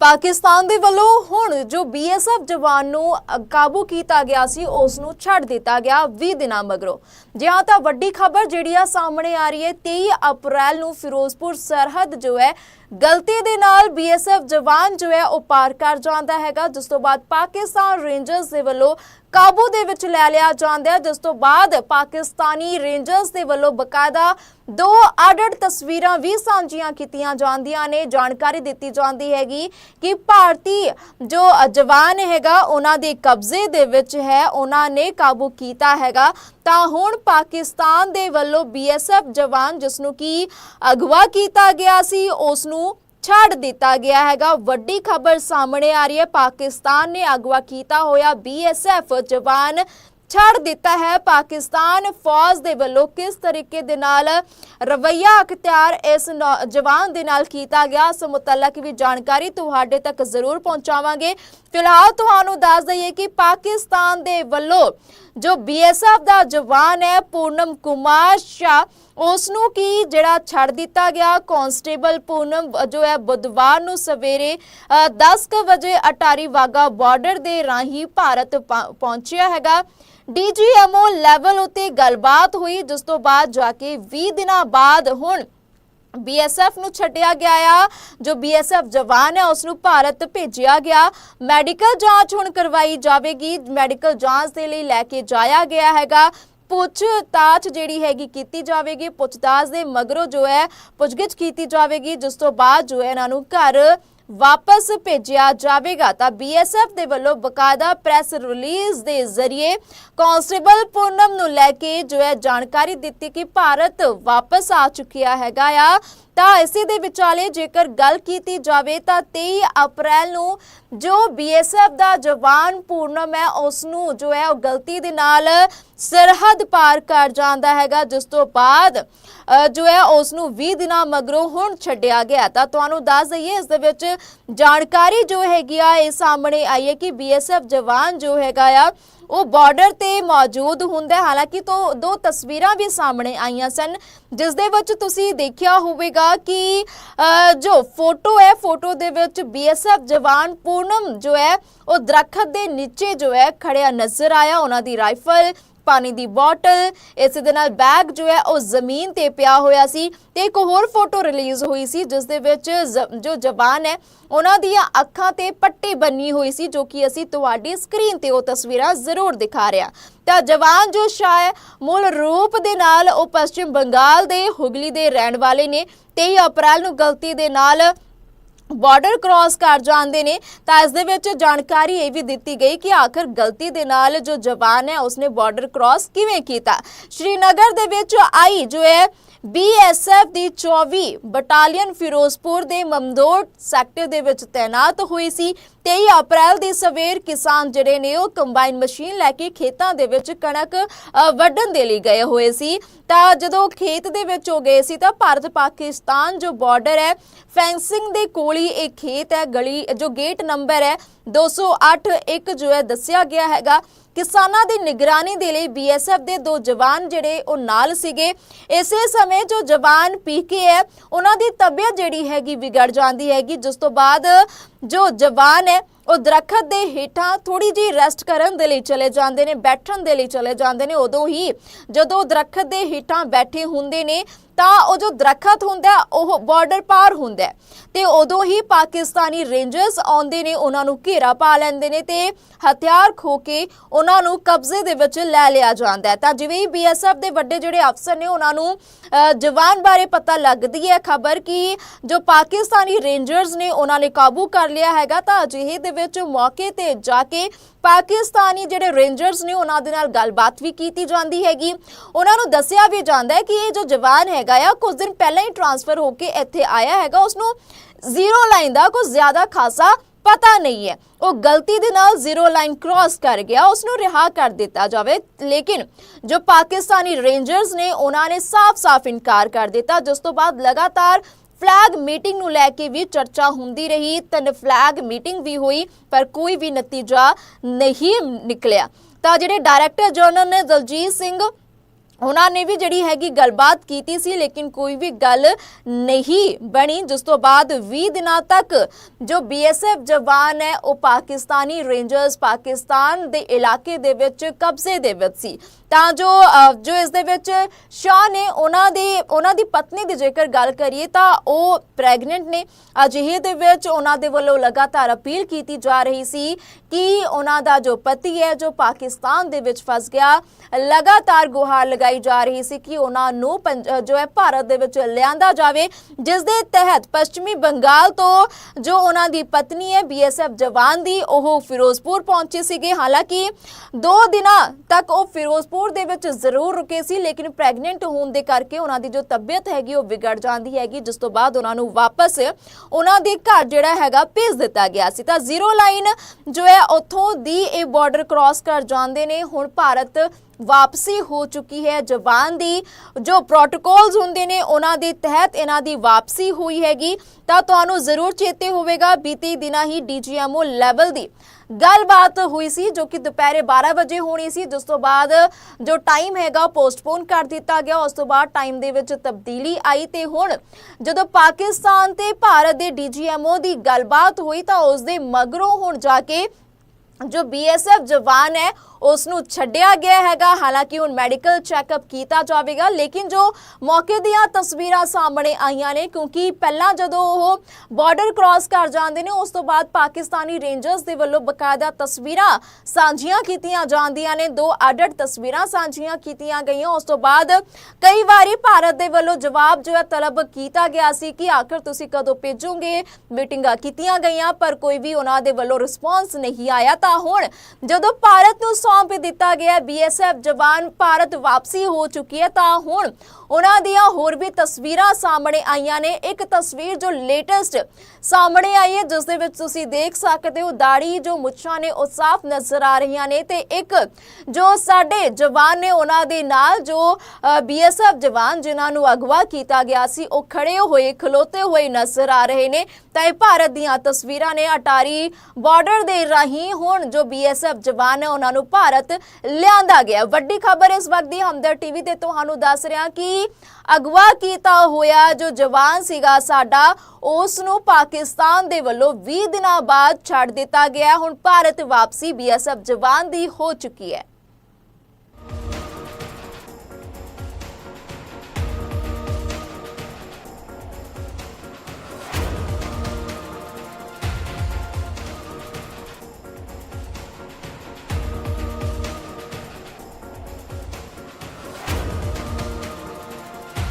ਪਾਕਿਸਤਾਨ ਦੇ ਵੱਲੋਂ ਹੁਣ ਜੋ ਬੀਐਸਐਫ ਜਵਾਨ ਨੂੰ ਕਾਬੂ ਕੀਤਾ ਗਿਆ ਸੀ, ਉਸ ਨੂੰ ਛੱਡ ਦਿੱਤਾ ਗਿਆ 20 ਦਿਨਾਂ ਮਗਰੋਂ। ਜਿਹਾਂ ਤਾਂ ਵੱਡੀ ਖਬਰ ਜਿਹੜੀ ਆ ਸਾਹਮਣੇ ਆ ਰਹੀ ਹੈ 23 ਅਪ੍ਰੈਲ ਨੂੰ ਫਿਰੋਜ਼ਪੁਰ ਸਰਹੱਦ ਜੋ ਹੈ ਗਲਤੀ ਦੇ ਨਾਲ ਬੀਐਸਐਫ ਜਵਾਨ ਜੋ ਹੈ ਉਹ ਪਾਰ ਕਰ ਜਾਂਦਾ ਹੈਗਾ, ਜਿਸ ਤੋਂ ਬਾਅਦ ਪਾਕਿਸਤਾਨ ਰੇਂਜਰਸ ਦੇ ਵੱਲੋਂ ਕਾਬੂ ਦੇ ਵਿੱਚ ਲੈ ਲਿਆ ਜਾਂਦਾ ਹੈ। ਜਿਸ ਤੋਂ ਬਾਅਦ ਪਾਕਿਸਤਾਨੀ ਰੇਂਜਰਸ ਦੇ ਵੱਲੋਂ ਬਕਾਇਦਾ ਦੋ ਆਡਡ ਤਸਵੀਰਾਂ ਵੀ ਸਾਂਝੀਆਂ ਕੀਤੀਆਂ ਜਾਂਦੀਆਂ ਨੇ। ਜਾਣਕਾਰੀ ਦਿੱਤੀ ਜਾਂਦੀ ਹੈਗੀ ਕਿ ਭਾਰਤੀ ਜੋ ਜਵਾਨ ਹੈਗਾ, ਉਹਨਾਂ ਦੇ ਕਬਜ਼ੇ ਦੇ ਵਿੱਚ ਹੈ, ਉਹਨਾਂ ਨੇ ਕਾਬੂ ਕੀਤਾ ਹੈਗਾ। ਤਾਂ ਹੁਣ ਪਾਕਿਸਤਾਨ ਦੇ ਵੱਲੋਂ ਬੀਐਸਐਫ ਜਵਾਨ, ਜਿਸ ਨੂੰ ਕੀ ਅਗਵਾ ਕੀਤਾ ਗਿਆ ਸੀ, ਉਸ ਨੂੰ ਛੱਡ ਦਿੱਤਾ ਗਿਆ ਹੈਗਾ। ਵੱਡੀ ਖਬਰ ਸਾਹਮਣੇ ਆ ਰਹੀ ਹੈ। ਪਾਕਿਸਤਾਨ ਨੇ ਅਗਵਾ ਕੀਤਾ ਹੋਇਆ ਬੀਐਸਐਫ ਜਵਾਨ ਛੱਡ ਦਿੱਤਾ ਹੈ। ਪਾਕਿਸਤਾਨ ਫੌਜ ਦੇ ਵੱਲੋਂ ਕਿਸ ਤਰੀਕੇ ਦੇ ਨਾਲ ਰਵਈਆ ਅਖਤਿਆਰ ਇਸ ਜਵਾਨ ਦੇ ਨਾਲ ਕੀਤਾ ਗਿਆ ਇਸ ਮੁਤਲਕ ਵੀ ਜਾਣਕਾਰੀ ਤੁਹਾਡੇ ਤੱਕ ਜ਼ਰੂਰ ਪਹੁੰਚਾਵਾਂਗੇ। ਫਿਲਹਾਲ ਤੁਹਾਨੂੰ ਦੱਸ ਦਈਏ ਕਿ ਪਾਕਿਸਤਾਨ ਦੇ ਵੱਲੋਂ ਜੋ ਬੀਐਸਐਫ ਦਾ ਜਵਾਨ ਹੈ, ਪੂਨਮ ਕੁਮਾਰ ਸ਼ਾ ਉਸ ਨੂੰ ਕੀ ਜਿਹੜਾ ਛੱਡ ਦਿੱਤਾ ਗਿਆ? ਕਾਂਸਟੇਬਲ ਪੂਨਮ ਜੋ ਹੈ, ਬੁੱਧਵਾਰ ਨੂੰ ਸਵੇਰੇ 10:00 ਵਜੇ ਅਟਾਰੀ ਵਾਗਾ ਬਾਰਡਰ ਦੇ ਰਾਹੀਂ ਭਾਰਤ ਪਹੁੰਚਿਆ ਹੈਗਾ। ਡੀਜੀਐਮਓ ਲੈਵਲ ਉਤੇ ਗੱਲਬਾਤ ਹੋਈ, ਜਿਸ ਤੋਂ ਬਾਅਦ ਜਾ ਕੇ 20 ਦਿਨਾਂ ਬਾਅਦ ਹੁਣ ਬੀਐਸਐਫ ਨੂੰ ਛੱਡਿਆ ਗਿਆ ਆ। ਜੋ ਬੀਐਸਐਫ ਜਵਾਨ ਹੈ ਉਸ ਨੂੰ ਭਾਰਤ ਭੇਜਿਆ ਗਿਆ। ਮੈਡੀਕਲ ਜਾਂਚ ਹੁਣ ਕਰਵਾਈ ਜਾਵੇਗੀ। ਮੈਡੀਕਲ ਜਾਂਚ ਦੇ ਲਈ ਲੈ ਕੇ ਜਾਇਆ ਗਿਆ ਹੈਗਾ। ਪੁੱਛਤਾਛ ਜਿਹੜੀ ਹੈਗੀ ਕੀਤੀ ਜਾਵੇਗੀ। ਪੁੱਛਤਾਛ ਦੇ ਮਗਰੋਂ ਜੋ ਹੈ, ਪੁੱਛਗਿੱਛ ਕੀਤੀ ਜਾਵੇਗੀ, ਜਿਸ ਤੋਂ ਬਾਅਦ ਜੋ ਹੈ ਇਹਨਾਂ ਨੂੰ ਘਰ ਵਾਪਸ ਭੇਜਿਆ ਜਾਵੇਗਾ ਤਾਂ ਬੀਐਸਐਫ ਦੇ ਵੱਲੋਂ ਬਕਾਇਦਾ ਪ੍ਰੈਸ ਰਿਲੀਜ਼ ਦੇ ਜ਼ਰੀਏ ਕਾਂਸਟੇਬਲ ਪੂਨਮ ਨੂੰ ਲੈ ਕੇ ਜੋ ਹੈ ਜਾਣਕਾਰੀ ਦਿੱਤੀ ਕਿ ਭਾਰਤ ਵਾਪਸ ਆ ਚੁੱਕਿਆ ਹੈਗਾ ਆ। ਤਾਂ ਇਸੇ ਦੇ ਵਿਚਾਲੇ ਜੇਕਰ ਗੱਲ ਕੀਤੀ ਜਾਵੇ ਤਾਂ 23 ਅਪ੍ਰੈਲ ਨੂੰ ਜੋ ਬੀਐਸਐਫ ਦਾ ਜਵਾਨ ਪੂਰਨਮ ਹੈ ਉਸ ਨੂੰ ਜੋ ਹੈ ਉਹ ਗਲਤੀ ਦੇ ਨਾਲ ਸਰਹੱਦ ਪਾਰ ਕਰ ਜਾਂਦਾ ਹੈਗਾ। ਜਿਸ ਤੋਂ ਬਾਅਦ ਜੋ ਹੈ ਉਸ ਨੂੰ 20 ਦਿਨਾਂ ਮਗਰੋਂ ਹੁਣ ਛੱਡਿਆ ਗਿਆ। ਤਾਂ ਤੁਹਾਨੂੰ ਦੱਸ ਦਈਏ, ਇਸ ਦੇ ਵਿੱਚ ਜਾਣਕਾਰੀ ਜੋ ਹੈਗੀ ਆ ਇਹ ਸਾਹਮਣੇ ਆਈ ਹੈ ਕਿ ਬੀਐਸਐਫ ਜਵਾਨ ਜੋ ਹੈਗਾ ਆ ਉਹ ਬਾਰਡਰ ਤੇ ਮੌਜੂਦ ਹੁੰਦਾ ਹੈ। ਹਾਲਾਂਕਿ ਤੋਂ ਦੋ ਤਸਵੀਰਾਂ ਵੀ ਸਾਹਮਣੇ ਆਈਆਂ ਸਨ ਜਿਸ ਦੇ ਵਿੱਚ ਤੁਸੀਂ ਦੇਖਿਆ ਹੋਵੇਗਾ ਕਿ ਅ, ਜੋ ਫੋਟੋ ਹੈ ਫੋਟੋ ਦੇ ਵਿੱਚ ਬੀਐਸਐਫ ਜਵਾਨ ਪੂਨਮ ਜੋ ਹੈ ਉਹ ਦਰਖਤ ਦੇ ਨੀਚੇ ਜੋ ਹੈ ਖੜਿਆ ਨਜ਼ਰ ਆਇਆ ਉਹਨਾਂ ਦੀ ਰਾਈਫਲ ਪਾਣੀ ਦੀ ਬੋਟਲ, ਇਸੇ ਦੇ ਨਾਲ ਬੈਗ ਜੋ ਹੈ ਉਹ ਜ਼ਮੀਨ ਤੇ ਪਿਆ ਹੋਇਆ ਸੀ ਤੇ ਇੱਕ ਹੋਰ ਫੋਟੋ ਰਿਲੀਜ਼ ਹੋਈ ਸੀ, ਜਿਸ ਦੇ ਵਿੱਚ ਜ਼- ਜੋ ਜਵਾਨ ਹੈ, ਉਹਨਾਂ ਦੀਆਂ ਅੱਖਾਂ ਤੇ ਪੱਟੀ ਬੰਨੀ ਹੋਈ ਸੀ, ਜੋ ਕਿ ਅਸੀਂ ਤੁਹਾਡੀ ਸਕਰੀਨ ਤੇ ਉਹ ਤਸਵੀਰਾਂ ਜ਼ਰੂਰ ਦਿਖਾ ਰਿਹਾ। ਤਾਂ ਜਵਾਨ ਜੋ ਸ਼ਾਇ ਮੂਲ ਰੂਪ ਦੇ ਨਾਲ ਉਹ ਪੱਛਮ ਬੰਗਾਲ ਦੇ ਹੁਗਲੀ ਦੇ ਰਹਿਣ ਵਾਲੇ ਨੇ 23 ਅਪ੍ਰੈਲ ਨੂੰ ਗਲਤੀ ਦੇ ਨਾਲ ਬਾਰਡਰ ਕ੍ਰਾਸ ਕਰ ਜਾਂਦੇ ਨੇ, ਤਾਂ ਇਸ ਦੇ ਵਿੱਚ ਜਾਣਕਾਰੀ ਇਹ ਵੀ ਦਿੱਤੀ ਗਈ ਕਿ ਆਖਰ ਗਲਤੀ ਦੇ ਨਾਲ ਜੋ ਜਵਾਨ ਹੈ, ਉਸਨੇ ਬਾਰਡਰ ਕ੍ਰਾਸ ਕਿਵੇਂ ਕੀਤਾ? ਸ਼੍ਰੀਨਗਰ ਦੇ ਵਿੱਚ ਆਈ ਜੋ ਹੈ ਬੀਐਸਐਫ ਦੀ 24 ਬਟਾਲੀਅਨ ਫਿਰੋਜ਼ਪੁਰ ਦੇ ਮਮਦੋਟ ਸੈਕਟਰ ਦੇ ਵਿੱਚ ਤਾਇਨਾਤ ਹੋਈ ਸੀ। 23 ਅਪ੍ਰੈਲ ਦੀ ਸਵੇਰ ਕਿਸਾਨ ਜਿਹੜੇ ਨੇ ਉਹ ਕੰਬਾਈਨ ਮਸ਼ੀਨ ਲੈ ਕੇ ਖੇਤਾਂ ਦੇ ਵਿੱਚ ਕਣਕ ਵੱਢਣ ਦੇ ਲਈ ਗਏ ਹੋਏ ਸੀ। ਤਾਂ ਜਦੋਂ ਖੇਤ ਦੇ ਵਿੱਚ ਹੋ ਗਏ ਸੀ ਤਾਂ ਭਾਰਤ ਪਾਕਿਸਤਾਨ ਜੋ ਬਾਰਡਰ ਹੈ ਫੈਂਸਿੰਗ ਦੇ ਕੋਲ ਹੀ ਇੱਕ ਖੇਤ ਹੈ, ਗਲੀ, ਜੋ ਗੇਟ ਨੰਬਰ ਹੈ 208 ਇੱਕ ਜੋ ਹੈ, ਦੱਸਿਆ ਗਿਆ ਹੈਗਾ। ਕਿਸਾਨਾਂ ਦੀ ਨਿਗਰਾਨੀ ਦੇ ਲਈ ਬੀਐਸਐਫ ਦੇ ਦੋ ਜਵਾਨ ਜਿਹੜੇ ਉਹ ਨਾਲ ਸੀਗੇ। ਇਸੇ ਸਮੇਂ ਜੋ ਜਵਾਨ ਪੀ ਕੇ ਹੈ, ਉਹਨਾਂ ਦੀ ਤਬੀਅਤ ਜਿਹੜੀ ਹੈਗੀ ਵਿਗੜ ਜਾਂਦੀ ਹੈਗੀ। ਜਿਸ ਤੋਂ ਬਾਅਦ ਜੋ ਜਵਾਨ ਹੈ ਉਹ ਦਰਖਤ ਦੇ ਹੇਠਾਂ ਥੋੜੀ ਜਿਹੀ ਰੈਸਟ ਕਰਨ ਦੇ ਲਈ ਚਲੇ ਜਾਂਦੇ ਨੇ, ਬੈਠਣ ਦੇ ਲਈ ਚਲੇ ਜਾਂਦੇ ਨੇ। ਉਦੋਂ ਹੀ ਜਦੋਂ ਦਰਖਤ ਦੇ ਹੇਠਾਂ ਬੈਠੇ ਹੁੰਦੇ ਨੇ, ਤਾਂ ਉਹ ਜੋ ਦਰਖਤ ਹੁੰਦਾ, ਉਹ ਬਾਰਡਰ ਪਾਰ ਹੁੰਦਾ ਤੇ ਉਦੋਂ ਹੀ ਪਾਕਿਸਤਾਨੀ ਰੇਂਜਰਸ ਆਉਂਦੇ ਨੇ, ਉਹਨਾਂ ਨੂੰ ਘੇਰਾ ਪਾ ਲੈਂਦੇ ਨੇ ਤੇ ਹਥਿਆਰ ਖੋ ਕੇ ਉਹਨਾਂ ਨੂੰ ਕਬਜ਼ੇ ਦੇ ਵਿੱਚ ਲੈ ਲਿਆ ਜਾਂਦਾ ਤਾਂ ਜਿਵੇਂ ਹੀ ਬੀਐਸਐਫ ਦੇ ਵੱਡੇ ਜਿਹੜੇ ਅਫਸਰ ਨੇ, ਉਹਨਾਂ ਨੂੰ ਜਵਾਨ ਬਾਰੇ ਪਤਾ ਲੱਗਦੀ ਹੈ ਖਬਰ ਕਿ ਜੋ ਪਾਕਿਸਤਾਨੀ ਰੇਂਜਰਸ ਨੇ, ਉਹਨਾਂ ਨੇ ਕਾਬੂ ਕਰ ਲਿਆ ਹੈਗਾ। ਤਾਂ ਅਜਿਹੇ ਦੇ ਵਿੱਚ ਮੌਕੇ ਤੇ ਜਾ ਕੇ ਪਾਕਿਸਤਾਨੀ ਜਿਹੜੇ ਰੇਂਜਰਸ ਨੇ ਉਹਨਾਂ ਦੇ ਨਾਲ ਗੱਲਬਾਤ ਵੀ ਕੀਤੀ ਜਾਂਦੀ ਹੈਗੀ। ਉਹਨਾਂ ਨੂੰ ਦੱਸਿਆ ਵੀ ਜਾਂਦਾ ਹੈ ਕਿ ਇਹ ਜੋ ਜਵਾਨ ਹੈਗਾ ਆ, ਕੁਝ ਦਿਨ ਪਹਿਲਾਂ ਹੀ ਟਰਾਂਸਫਰ ਹੋ ਕੇ ਇੱਥੇ ਆਇਆ ਹੈਗਾ। ਉਸ ਨੂੰ ਜ਼ੀਰੋ ਲਾਈਨ ਦਾ ਕੁਝ ਜ਼ਿਆਦਾ ਖਾਸਾ ਪਤਾ ਨਹੀਂ ਹੈ। ਉਹ ਗਲਤੀ ਦੇ ਨਾਲ ਜ਼ੀਰੋ ਲਾਈਨ ਕ੍ਰਾਸ ਕਰ ਗਿਆ। ਉਸ ਨੂੰ ਰਿਹਾ ਕਰ ਦਿੱਤਾ ਜਾਵੇ। ਲੇਕਿਨ ਜੋ ਪਾਕਿਸਤਾਨੀ ਰੇਂਜਰਸ ਨੇ, ਉਹਨਾਂ ਨੇ ਸਾਫ਼-ਸਾਫ਼ ਇਨਕਾਰ ਕਰ ਦਿੱਤਾ। ਜਿਸ ਤੋਂ ਬਾਅਦ ਲਗਾਤਾਰ ਫਲੈਗ ਮੀਟਿੰਗ ਨੂੰ ਲੈ ਕੇ ਵੀ ਚਰਚਾ ਹੁੰਦੀ ਰਹੀ, ਤਿੰਨ ਫਲੈਗ ਮੀਟਿੰਗ ਵੀ ਹੋਈ, ਪਰ ਕੋਈ ਵੀ ਨਤੀਜਾ ਨਹੀਂ ਨਿਕਲਿਆ। ਤਾਂ ਜਿਹੜੇ ਡਾਇਰੈਕਟਰ ਜਨਰਲ ਨੇ ਦਲਜੀਤ ਸਿੰਘ ਉਹਨਾਂ ਨੇ ਵੀ ਜਿਹੜੀ ਹੈਗੀ ਗੱਲਬਾਤ ਕੀਤੀ ਸੀ, ਲੇਕਿਨ ਕੋਈ ਵੀ ਗੱਲ ਨਹੀਂ ਬਣੀ। ਜਿਸ ਤੋਂ ਬਾਅਦ 20 ਦਿਨਾਂ ਤੱਕ ਜੋ ਬੀਐਸਐਫ ਜਵਾਨ ਹੈ, ਉਹ ਪਾਕਿਸਤਾਨੀ ਰੇਂਜਰਸ ਪਾਕਿਸਤਾਨ ਦੇ ਇਲਾਕੇ ਦੇ ਵਿੱਚ ਕਬਜ਼ੇ ਦੇ ਵਿੱਚ ਸੀ। ਤਾਂ ਜੋ ਜੋ ਇਸ ਦੇ ਵਿੱਚ ਸ਼ਾਹ ਨੇ ਉਹਨਾਂ ਦੇ, ਉਹਨਾਂ ਦੀ ਪਤਨੀ ਦੀ ਜੇਕਰ ਗੱਲ ਕਰੀਏ ਤਾਂ ਉਹ ਪ੍ਰੈਗਨੈਂਟ ਨੇ। ਅਜਿਹੇ ਦੇ ਵਿੱਚ ਉਹਨਾਂ ਦੇ ਵੱਲੋਂ ਲਗਾਤਾਰ ਅਪੀਲ ਕੀਤੀ ਜਾ ਰਹੀ ਸੀ ਕਿ ਉਹਨਾਂ ਦਾ ਜੋ ਪਤੀ ਹੈ, ਜੋ ਪਾਕਿਸਤਾਨ ਦੇ ਵਿੱਚ ਫਸ ਗਿਆ, ਲਗਾਤਾਰ ਗੁਹਾਰ ਲਗਾਈ ਜਾ ਰਹੀ ਸੀ ਕਿ ਉਹਨਾਂ ਨੂੰ ਜੋ ਹੈ ਭਾਰਤ ਦੇ ਵਿੱਚ ਲਿਆਂਦਾ ਜਾਵੇ, ਜਿਸ ਦੇ ਤਹਿਤ ਪੱਛਮੀ ਬੰਗਾਲ ਤੋਂ ਜੋ ਉਹਨਾਂ ਦੀ ਪਤਨੀ ਹੈ ਬੀਐਸਐਫ ਜਵਾਨ ਦੀ, ਉਹ ਫਿਰੋਜ਼ਪੁਰ ਪਹੁੰਚੇ ਸੀਗੇ। ਹਾਲਾਂਕਿ ਦੋ ਦਿਨਾਂ ਤੱਕ ਉਹ ਫਿਰੋਜ਼ਪੁਰ ਦੇ ਵਿੱਚ ਜ਼ਰੂਰ ਰੁਕੇ ਸੀ, ਲੇਕਿਨ ਪ੍ਰੈਗਨੈਂਟ ਹੋਣ ਦੇ ਕਰਕੇ ਉਹਨਾਂ ਦੀ ਜੋ ਤਬੀਅਤ ਹੈਗੀ ਉਹ ਵਿਗੜ ਜਾਂਦੀ ਹੈਗੀ, ਜਿਸ ਤੋਂ ਬਾਅਦ ਉਹਨਾਂ ਨੂੰ ਵਾਪਸ ਉਹਨਾਂ ਦੇ ਘਰ ਜਿਹੜਾ ਹੈਗਾ ਭੇਜ ਦਿੱਤਾ ਗਿਆ ਸੀ। ਤਾਂ ਜ਼ੀਰੋ ਲਾਈਨ ਜੋ ਹੈ, ਉੱਥੋਂ ਦੀ ਇਹ ਬਾਰਡਰ ਕ੍ਰਾਸ ਕਰ ਜਾਂਦੇ ਨੇ। ਹੁਣ ਭਾਰਤ ਵਾਪਸੀ ਹੋ ਚੁੱਕੀ ਹੈ। ਜਵਾਨ ਦੀ ਜੋ ਪ੍ਰੋਟੋਕੋਲਸ ਹੁੰਦੇ ਨੇ, ਉਹਨਾਂ ਦੇ ਤਹਿਤ ਇਹਨਾਂ ਦੀ ਵਾਪਸੀ ਹੋਈ ਹੈਗੀ। ਤਾਂ ਤੁਹਾਨੂੰ ਜ਼ਰੂਰ ਚੇਤੇ ਹੋਵੇਗਾ, ਬੀਤੀ ਦਿਨਾਂ ਹੀ ਡੀਜੀਐਮਓ ਲੈਵਲ ਦੀ ਗੱਲਬਾਤ ਹੋਈ ਸੀ, ਜੋ ਕਿ ਦੁਪਹਿਰੇ 12 ਵਜੇ ਹੋਣੀ ਸੀ। ਜਿਸ ਤੋਂ ਬਾਅਦ ਜੋ ਟਾਈਮ ਹੈਗਾ ਪੋਸਟਪੋਨ ਕਰ ਦਿੱਤਾ ਗਿਆ। ਉਸ ਤੋਂ ਬਾਅਦ ਟਾਈਮ ਦੇ ਵਿੱਚ ਤਬਦੀਲੀ ਆਈ ਤੇ ਹੁਣ ਜਦੋਂ ਪਾਕਿਸਤਾਨ ਤੇ ਭਾਰਤ ਦੇ ਡੀਜੀਐਮਓ ਦੀ ਗੱਲਬਾਤ ਹੋਈ, ਤਾਂ ਉਸ ਦੇ ਮਗਰੋਂ ਹੁਣ ਜਾ ਕੇ ਜੋ ਬੀਐਸਐਫ ਜਵਾਨ ਹੈ ਉਸ ਨੂੰ ਛੱਡਿਆ ਗਿਆ ਹੈਗਾ। ਹਾਲਾਂਕਿ ਹੁਣ ਮੈਡੀਕਲ ਚੈੱਕਅਪ ਕੀਤਾ ਜਾਵੇਗਾ, ਲੇਕਿਨ ਜੋ ਮੌਕੇ ਦੀਆਂ ਤਸਵੀਰਾਂ ਸਾਹਮਣੇ ਆਈਆਂ ਨੇ, ਕਿਉਂਕਿ ਪਹਿਲਾਂ ਜਦੋਂ ਉਹ ਬਾਰਡਰ ਕ੍ਰਾਸ ਕਰ ਜਾਂਦੇ ਨੇ, ਉਸ ਤੋਂ ਬਾਅਦ ਪਾਕਿਸਤਾਨੀ ਰੇਂਜਰਸ ਦੇ ਵੱਲੋਂ ਬਕਾਇਦਾ ਤਸਵੀਰਾਂ ਸਾਂਝੀਆਂ ਕੀਤੀਆਂ ਜਾਂਦੀਆਂ ਨੇ। ਦੋ ਅੱਡ-ਅੱਡ ਤਸਵੀਰਾਂ ਸਾਂਝੀਆਂ ਕੀਤੀਆਂ ਗਈਆਂ। ਉਸ ਤੋਂ ਬਾਅਦ ਕਈ ਵਾਰੀ ਭਾਰਤ ਦੇ ਵੱਲੋਂ ਜਵਾਬ ਜੋ ਹੈ, ਤਲਬ ਕੀਤਾ ਗਿਆ ਸੀ ਕਿ ਆਖਰ ਤੁਸੀਂ ਕਦੋਂ ਭੇਜੋਗੇ? ਮੀਟਿੰਗਾਂ ਕੀਤੀਆਂ ਗਈਆਂ, ਪਰ ਕੋਈ ਵੀ ਉਹਨਾਂ ਦੇ ਵੱਲੋਂ ਰਿਸਪੌਂਸ ਨਹੀਂ ਆਇਆ। ਤਾਂ ਹੁਣ ਜਦੋਂ ਭਾਰਤ ਨੂੰ ਸੌਂਪ ਦਿੱਤਾ ਗਿਆ ਬੀਐਸਐਫ ਜਵਾਨ ਭਾਰਤ ਵਾਪਸੀ ਹੋ ਚੁੱਕੀ ਹੈ। ਤਾਂ ਹੁਣ ਉਹਨਾਂ ਦੀਆਂ ਹੋਰ ਵੀ ਤਸਵੀਰਾਂ ਸਾਹਮਣੇ ਆਈਆਂ ਨੇ। ਇੱਕ ਤਸਵੀਰ ਜੋ ਲੇਟੈਸਟ ਸਾਹਮਣੇ ਆਈ ਹੈ, ਜਿਸ ਦੇ ਵਿੱਚ ਤੁਸੀਂ ਦੇਖ ਸਕਦੇ ਹੋ ਦਾੜੀ ਜੋ ਮੁੱਛਾਂ ਨੇ, ਉਹ ਸਾਫ਼ ਨਜ਼ਰ ਆ ਰਹੀਆਂ ਨੇ ਤੇ ਇੱਕ ਜੋ ਸਾਡੇ ਜਵਾਨ ਨੇ ਉਹਨਾਂ ਦੇ ਨਾਲ ਜੋ ਬੀਐਸਐਫ ਜਵਾਨ ਜਿਨ੍ਹਾਂ ਨੂੰ ਅਗਵਾ ਕੀਤਾ ਗਿਆ ਸੀ, ਉਹ ਖੜੇ ਹੋਏ, ਖਲੋਤੇ ਹੋਏ ਨਜ਼ਰ ਆ ਰਹੇ ਨੇ। ਤਾਂ ਇਹ ਭਾਰਤ ਦੀਆਂ ਤਸਵੀਰਾਂ ਨੇ, ਅਟਾਰੀ ਬਾਰਡਰ ਦੇ ਰਾਹੀਂ ਹੁਣ ਜੋ ਬੀਐਸਐਫ ਜਵਾਨ ਹੈ ਉਹਨਾਂ ਨੂੰ ਭਾਰਤ ਲਿਆਂਦਾ ਗਿਆ। ਵੱਡੀ ਖਬਰ ਇਸ ਵਕਤ ਦੀ ਹਮਦਰ ਟੀਵੀ ਤੇ ਤੁਹਾਨੂੰ ਦੱਸ ਰਿਹਾ ਕਿ ਅਗਵਾ ਕੀਤਾ ਹੋਇਆ ਜੋ ਜਵਾਨ ਸੀਗਾ ਸਾਡਾ ਉਸ ਨੂੰ ਪਾਕਿਸਤਾਨ ਦੇ ਵੱਲੋਂ 20 ਦਿਨਾਂ ਬਾਅਦ ਛੱਡ ਦਿੱਤਾ ਗਿਆ। ਹੁਣ ਭਾਰਤ ਵਾਪਸੀ ਬੀਐਸਐਫ ਜਵਾਨ ਦੀ ਹੋ ਚੁੱਕੀ ਹੈ।